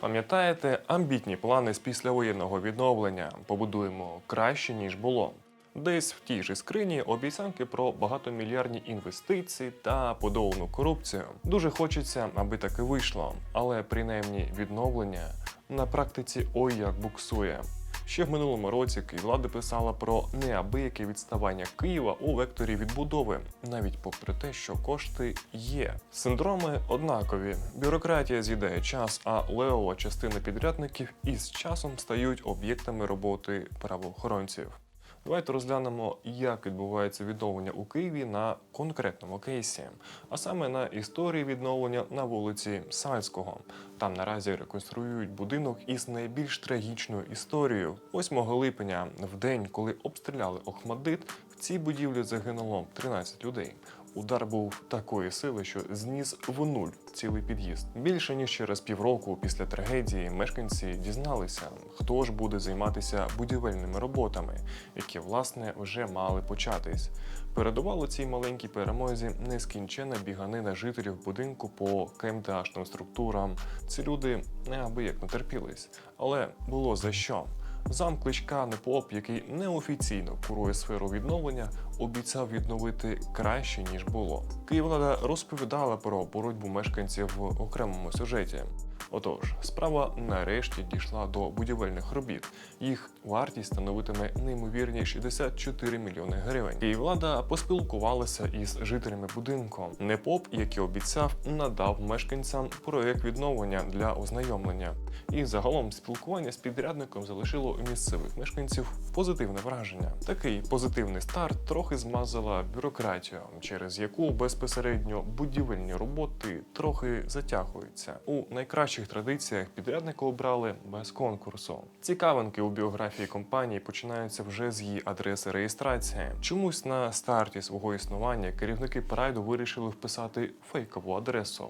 Пам'ятаєте амбітні плани з післявоєнного відновлення? Побудуємо краще ніж було. Десь в тій же скрині обіцянки про багатомільярдні інвестиції та подовну корупцію. Дуже хочеться, аби так і вийшло, але принаймні відновлення на практиці ой як буксує. Ще в минулому році Київлада писала про неабияке відставання Києва у векторі відбудови, навіть попри те, що кошти є. Синдроми однакові. Бюрократія з'їдає час, а леова частина підрядників із часом стають об'єктами роботи правоохоронців. Давайте розглянемо, як відбувається відновлення у Києві на конкретному кейсі, а саме на історії відновлення на вулиці Сальського. Там наразі реконструюють будинок із найбільш трагічною історією. 8 липня, в день, коли обстріляли Охмадит, в цій будівлі загинуло 13 людей. Удар був такої сили, що зніс в нуль цілий під'їзд. Більше ніж через півроку після трагедії мешканці дізналися, хто ж буде займатися будівельними роботами, які власне вже мали початись. Передувало цій маленькій перемозі нескінченна біганина жителів будинку по КМТАшним структурам. Ці люди неабияк натерпілись, але було за що. Зам кличка Непоп, який неофіційно курує сферу відновлення, обіцяв відновити краще ніж було. Київлада розповідала про боротьбу мешканців в окремому сюжеті. Отож, справа нарешті дійшла до будівельних робіт. Їх вартість становитиме неймовірні 64 мільйони гривень. Київлада поспілкувалася із жителями будинку. Непоп, як і обіцяв, надав мешканцям проект відновлення для ознайомлення. І загалом спілкування з підрядником залишило місцевих мешканців позитивне враження. Такий позитивний старт трохи змазала бюрократію, через яку безпосередньо будівельні роботи трохи затягуються. У найкращих традиціях підрядника обрали без конкурсу. Цікавинки у біографії компанії починаються вже з її адреси реєстрації. Чомусь на старті свого існування керівники прайду вирішили вписати фейкову адресу.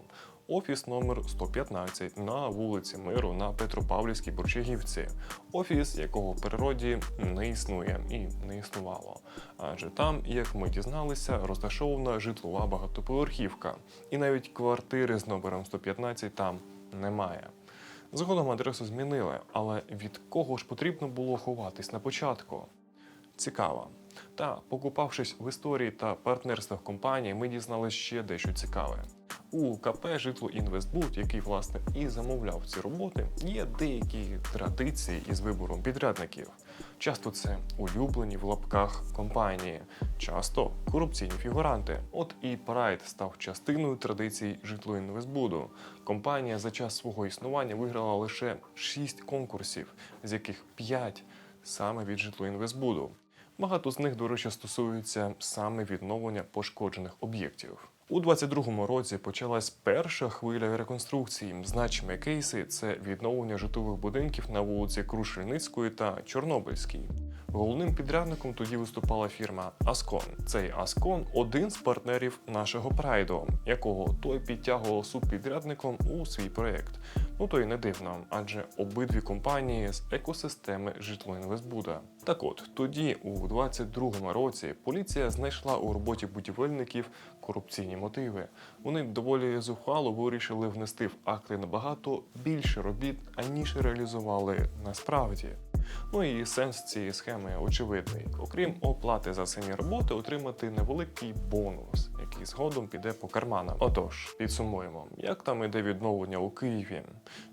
Офіс номер 115 на вулиці Миру на Петропавлівській Борчагівці. Офіс, якого в природі не існує і не існувало. Адже там, як ми дізналися, розташована житлова багатоповерхівка, і навіть квартири з номером 115 там немає. Згодом адресу змінили, але від кого ж потрібно було ховатись на початку? Цікаво. Та покупавшись в історії та партнерствах компанії, ми дізналися ще дещо цікаве. У КП Житло Інвестбуд, який власне і замовляв ці роботи, є деякі традиції із вибором підрядників. Часто це улюблені в лапках компанії, часто корупційні фігуранти. От і Прайд став частиною традицій житло Інвестбуду. Компанія за час свого існування виграла лише 6 конкурсів, з яких 5 саме від житло Інвестбуду. Багато з них, до речі, стосуються саме відновлення пошкоджених об'єктів. У 22-му році почалась перша хвиля реконструкції. Значимі кейси це відновлення житлових будинків на вулиці Крушельницької та Чорнобильській. Головним підрядником тоді виступала фірма Аскон. Цей Аскон один з партнерів нашого прайду, якого той підтягував субпідрядником у свій проєкт. Ну то й не дивно, адже обидві компанії з екосистеми житлоінвестбуда. Так от тоді, у 22-му році, поліція знайшла у роботі будівельників корупційні мотиви. Вони доволі зухвало вирішили внести в акти набагато більше робіт, аніж реалізували насправді. Ну і сенс цієї схеми очевидний. Окрім оплати за самі роботи, отримати невеликий бонус, який згодом піде по карманам. Отож, підсумуємо, як там іде відновлення у Києві.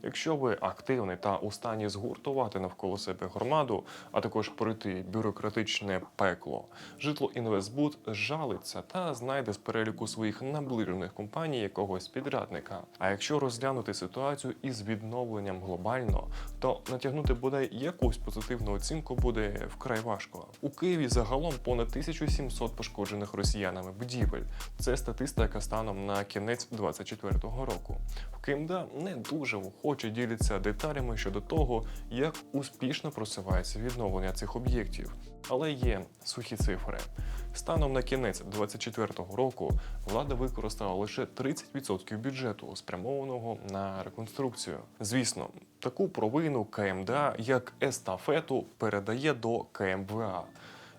Якщо ви активний та у стані згуртувати навколо себе громаду, а також пройти бюрократичне пекло, житло Інвестбуд жалиться та знайде з переліку своїх наближених компаній якогось підрядника. А якщо розглянути ситуацію із відновленням глобально, то натягнути бодай якусь позитивну оцінку буде вкрай важко. У Києві загалом понад 1700 пошкоджених росіянами будівель. Це статистика станом на кінець 2024 року. В КМДА не дуже охоче діляться деталями щодо того, як успішно просувається відновлення цих об'єктів. Але є сухі цифри. Станом на кінець 2024 року влада використала лише 30% бюджету, спрямованого на реконструкцію. Звісно, таку провину КМДА як естафету передає до КМВА.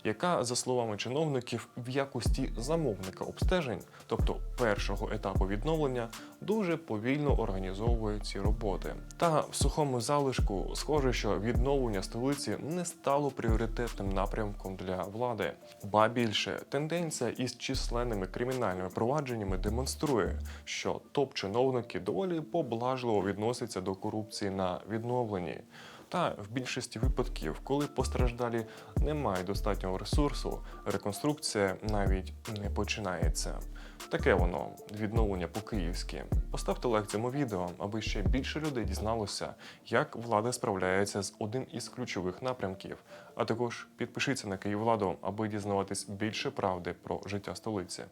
Яка, за словами чиновників, в якості замовника обстежень, тобто першого етапу відновлення, дуже повільно організовує ці роботи. Та в сухому залишку схоже, що відновлення столиці не стало пріоритетним напрямком для влади. Ба більше тенденція із численними кримінальними провадженнями демонструє, що топ-чиновники доволі поблажливо відносяться до корупції на відновленні. Та в більшості випадків, коли постраждалі не мають достатнього ресурсу, реконструкція навіть не починається. Таке воно відновлення по-київськи. Поставте лайк цьому відео, аби ще більше людей дізналося, як влада справляється з одним із ключових напрямків. А також підпишіться на Київладу, аби дізнаватись більше правди про життя столиці.